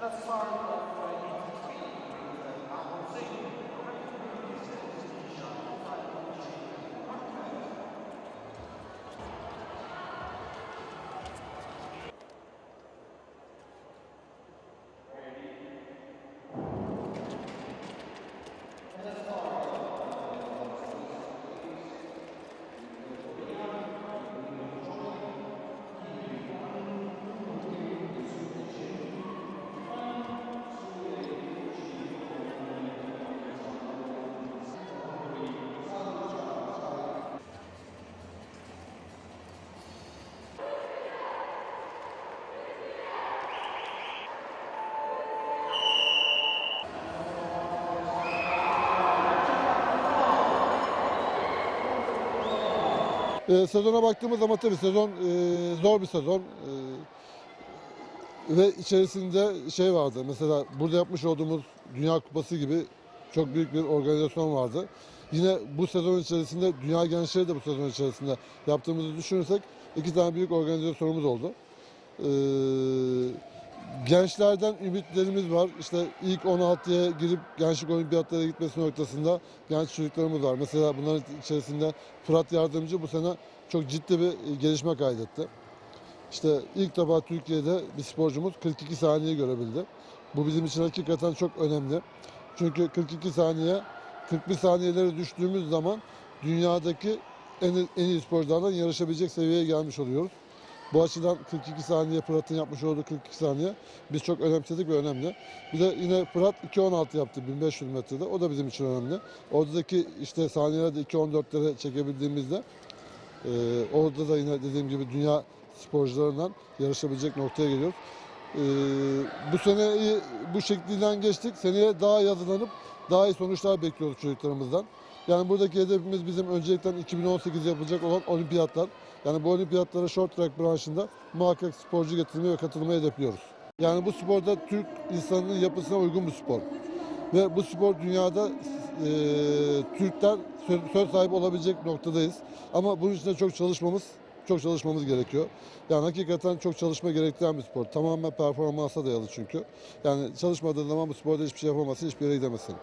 At a sorry Ee, sezona baktığımız zaman tabii sezon e, zor bir sezon. E, ve içerisinde şey vardı. Mesela burada yapmış olduğumuz Dünya Kupası gibi çok büyük bir organizasyon vardı. Yine bu sezon içerisinde Dünya Gençleri de bu sezon içerisinde yaptığımızı düşünürsek iki tane büyük organizasyonumuz oldu. Ee, gençlerden ümitlerimiz var. İşte ilk 16'ya girip gençlik olimpiyatlara gitmesi noktasında genç çocuklarımız var. Mesela bunların içerisinde Fırat Yardımcı bu sene çok ciddi bir gelişme kaydetti. İşte ilk defa Türkiye'de bir sporcumuz 42 saniye görebildi. Bu bizim için hakikaten çok önemli. Çünkü 42 saniye 41 saniyeleri düştüğümüz zaman dünyadaki en, en iyi sporculardan yarışabilecek seviyeye gelmiş oluyoruz. Bu açıdan 42 saniye Fırat'ın yapmış olduğu 42 saniye biz çok önemsedik ve önemli. Bir de yine Fırat 2.16 yaptı 1500 metrede. O da bizim için önemli. Oradaki işte saniyelerde 2.14'lere çekebildiğimizde e, orada da yine dediğim gibi dünya sporcularından yarışabilecek noktaya geliyoruz. E, bu seneyi bu şeklinden geçtik. Seneye daha iyi hazırlanıp daha iyi sonuçlar bekliyoruz çocuklarımızdan. Yani buradaki hedefimiz bizim öncelikle 2018 yapılacak olan olimpiyatlar. Yani bu olimpiyatlara short track branşında muhakkak sporcu getirmeyi ve katılmayı hedefliyoruz. Yani bu sporda Türk insanının yapısına uygun bir spor. Ve bu spor dünyada e, Türkler söz, söz sahibi olabilecek noktadayız. Ama bunun için de çok çalışmamız çok çalışmamız gerekiyor. Yani hakikaten çok çalışma gerektiren bir spor. Tamamen performansa dayalı çünkü. Yani çalışmadığın zaman bu sporda hiçbir şey yapamazsın, hiçbir yere gidemezsin.